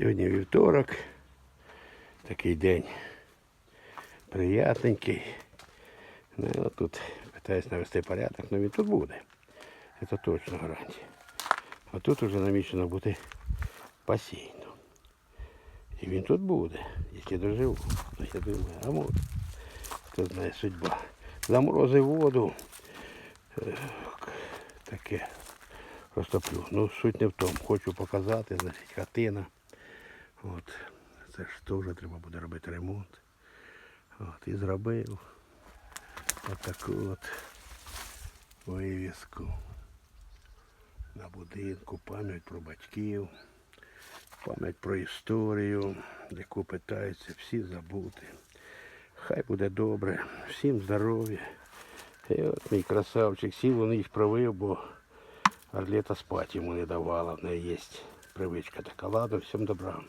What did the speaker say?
Сьогодні вівторок. Такий день приятненький. Ну, тут питаюсь навести порядок, але він тут буде. Це точно гарантія. А тут вже намічено бути басейном. І він тут буде, якщо доживу. Ну, я думаю, а може. Хто знає судьба. Заморозив воду. Таке розтоплю. Ну, суть не в тому. Хочу показати, значить, хатина. От. Це ж теж треба буде робити ремонт. От, і зробив отаку от вивіску на будинку, пам'ять про батьків, пам'ять про історію, яку питаються всі забути. Хай буде добре, всім здоров'я. І от мій красавчик сів, він їх провив, бо Орлета спати йому не давала. В неї є привичка така. Ладно, всім добра.